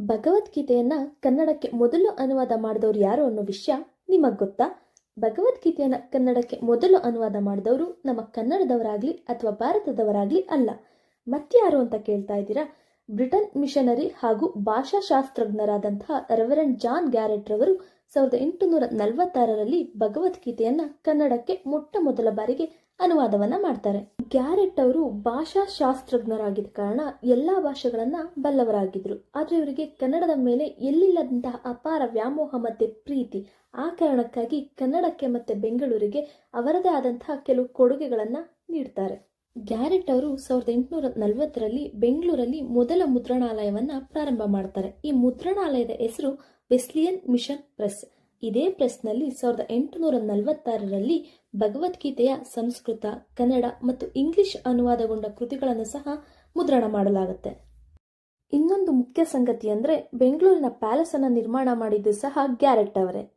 ಭಗವದ್ಗೀತೆಯನ್ನ ಕನ್ನಡಕ್ಕೆ ಮೊದಲು ಅನುವಾದ ಮಾಡಿದವರು ಯಾರು ಅನ್ನೋ ವಿಷಯ ನಿಮಗೆ ಗೊತ್ತಾ? ಭಗವದ್ಗೀತೆಯನ್ನ ಕನ್ನಡಕ್ಕೆ ಮೊದಲು ಅನುವಾದ ಮಾಡಿದವರು ನಮ್ಮ ಕನ್ನಡದವರಾಗ್ಲಿ ಅಥವಾ ಭಾರತದವರಾಗ್ಲಿ ಅಲ್ಲ. ಮತ್ಯಾರು ಅಂತ ಕೇಳ್ತಾ ಇದ್ದೀರಾ? ಬ್ರಿಟನ್ ಮಿಷನರಿ ಹಾಗೂ ಭಾಷಾಶಾಸ್ತ್ರಜ್ಞರಾದಂತಹ ರೆವರೆಂಡ್ ಜಾನ್ ಗ್ಯಾರೆಟ್ ರವರು ಸಾವಿರದ ಎಂಟುನೂರ ನಲವತ್ತಾರರಲ್ಲಿ ಭಗವದ್ಗೀತೆಯನ್ನ ಕನ್ನಡಕ್ಕೆ ಮೊಟ್ಟ ಮೊದಲ ಬಾರಿಗೆ ಅನುವಾದವನ್ನ ಮಾಡ್ತಾರೆ. ಗ್ಯಾರೆಟ್ ಅವರು ಭಾಷಾಶಾಸ್ತ್ರಜ್ಞರಾಗಿದ್ದ ಕಾರಣ ಎಲ್ಲಾ ಭಾಷೆಗಳನ್ನ ಬಲ್ಲವರಾಗಿದ್ರು. ಆದ್ರೆ ಇವರಿಗೆ ಕನ್ನಡದ ಮೇಲೆ ಎಲ್ಲಿಲ್ಲದಂತಹ ಅಪಾರ ವ್ಯಾಮೋಹ ಮತ್ತೆ ಪ್ರೀತಿ, ಆ ಕಾರಣಕ್ಕಾಗಿ ಕನ್ನಡಕ್ಕೆ ಮತ್ತೆ ಬೆಂಗಳೂರಿಗೆ ಅವರದೇ ಆದಂತಹ ಕೆಲವು ಕೊಡುಗೆಗಳನ್ನ ನೀಡ್ತಾರೆ. ಗ್ಯಾರೆಟ್ ಅವರು ಸಾವಿರದ ಎಂಟುನೂರ ನಲವತ್ತರಲ್ಲಿ ಬೆಂಗಳೂರಲ್ಲಿ ಮೊದಲ ಮುದ್ರಣಾಲಯವನ್ನು ಪ್ರಾರಂಭ ಮಾಡ್ತಾರೆ. ಈ ಮುದ್ರಣಾಲಯದ ಹೆಸರು ವೆಸ್ಲಿಯನ್ ಮಿಷನ್ ಪ್ರೆಸ್. ಇದೇ ಪ್ರೆಸ್ನಲ್ಲಿ ಸಾವಿರದ ಎಂಟುನೂರ ನಲವತ್ತಾರರಲ್ಲಿ ಭಗವದ್ಗೀತೆಯ ಸಂಸ್ಕೃತ, ಕನ್ನಡ ಮತ್ತು ಇಂಗ್ಲಿಷ್ ಅನುವಾದಗೊಂಡ ಕೃತಿಗಳನ್ನು ಸಹ ಮುದ್ರಣ ಮಾಡಲಾಗುತ್ತೆ. ಇನ್ನೊಂದು ಮುಖ್ಯ ಸಂಗತಿ ಅಂದರೆ ಬೆಂಗಳೂರಿನ ಪ್ಯಾಲೇಸ್ ಅನ್ನು ನಿರ್ಮಾಣ ಮಾಡಿದ್ದು ಸಹ ಗ್ಯಾರೆಟ್ ಅವರೇ.